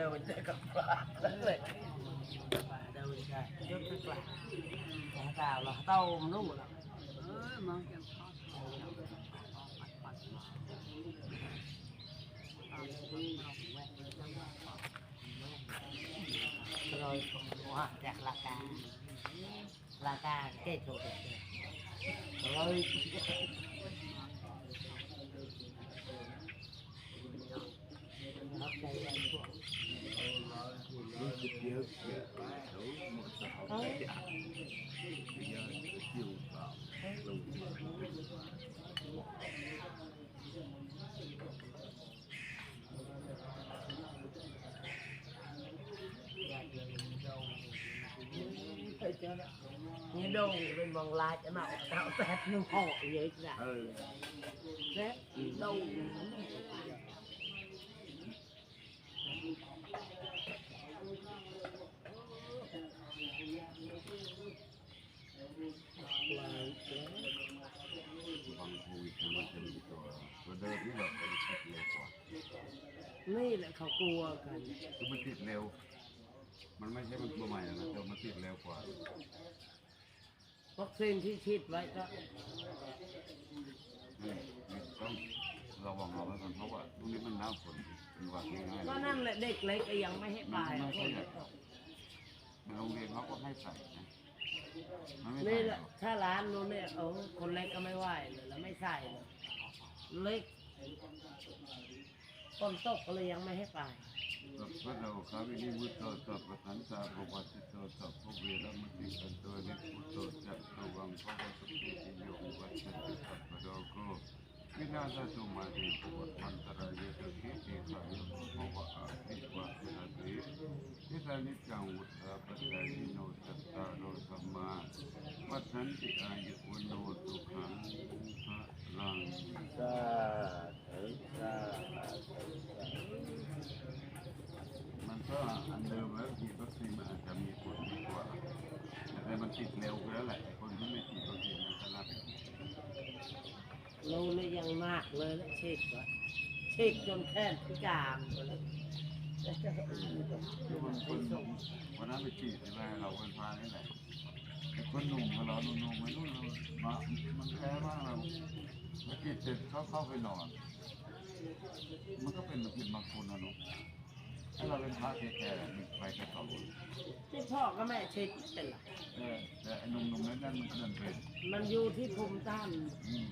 đâu mình sẽ gặp quả rất là quả đâu mình sẽ chút cái quả quả cào là tàu lúc rồi เออมันจะพอปัดปัดเอาที่เราแหวกเลยจังหวะ rồi hoa chặt là cà là cà cái chỗ này rồi nước như đồ bên bằng lại cho nó tạo tẹt như họ vậy ra ừ. đâu นี่แหละเขากลัวกัน คือมันติดเร็ว มันไม่ใช่มันตัวใหม่นะแต่มันติดเร็วกว่า วัคซีนที่ฉีดไว้ก็นี่นี่ต้องระวังเอาไว้ก่อนเพราะว่าตรงนี้มันน้ำฝนเป็นหวัดง่ายๆก็นั่นแหละเด็กเล็กก็ยังไม่ให้ไปในโรงเรียนเขาก็ให้ใส่นะมันไม่ใส่นี่แหหรละอกถ้าร้านนู้นเนี่ยเอาคนเล็กก็ไม่ไหวเลยแล้วไม่ใส่เลยเล็ก คนตกก็เลยยังไม่ให้ไปพระเราคาวินิมุตโตสัพพสันตาภวัติโตสัพพเวรมติกันโตนิพุตโตจัตตวังภวสุขิติโยวัชติสัพพโดโกวินาศตุมาติภวัตมันตรายะคิติขายะภวะอาภิวะเทนะติทิสานิจังวุฒาปัจจายโนจัตตาโนสัมมาวัฏันติอายุวโนสุขังพระรังมันก็อันเดิมแล้วฉีดวัคซีนมันอาจจะมีผลดีกว่า แติดเร็วแล้วหละไอ้คนที่ไม่ฉีดวัคซีนมันก็รับเราเลยยังมากเลยแล้วฉีดไว้ฉีดจนแค่พิการหมดเลยแล้วจะให้อื่นก็คือมันคนหนุ่มวันนั้นไปฉีดใช่ไหมเราเป็นพานี่แหละไอ้คนหนุ่มกับเราหนุ่มๆไม่รู้เรามามันแพ้มากเราแล้วฉีดเสร็จเขาเข้าไปนอน มันก็เป็นผิดบางคนนะเนุ๊ก ถ้าเราเป็นพระแก่ๆมีไปกระต่อที่พ่อก็แม่ฉีดเป็นไรเออแต่ไอ้หนุ่มๆนั้นนั่นมันนั่นเป็นมันอยู่ที่ภูมิต้านอืม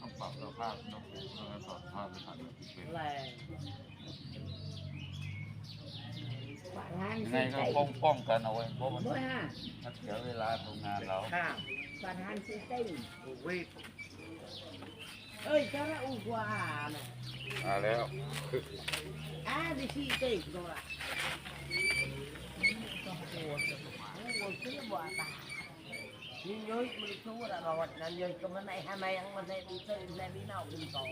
ต้องปรับสภาพเนกเราปรับสภาพสถานที่เป็นแรง quả than ยังไง sư ก็ tây ป้องป้องกันเอาไว้เพราะมัน mỗi ha มันเสียเวลาทำงานเราข้าว quả than sư tây วิทเอ้ยจะละอุกว่าน่ะ มาแล้วอ่าดิชีเต็กตัวละก็โหดจะมาโอ้โหซื้อบ่ตานี่ย้อยมันสู้ละรอดนั่นย้อยก็มันไอ้ทำไมยังมันได้ดีเซนได้ดีเน่าดีต่อ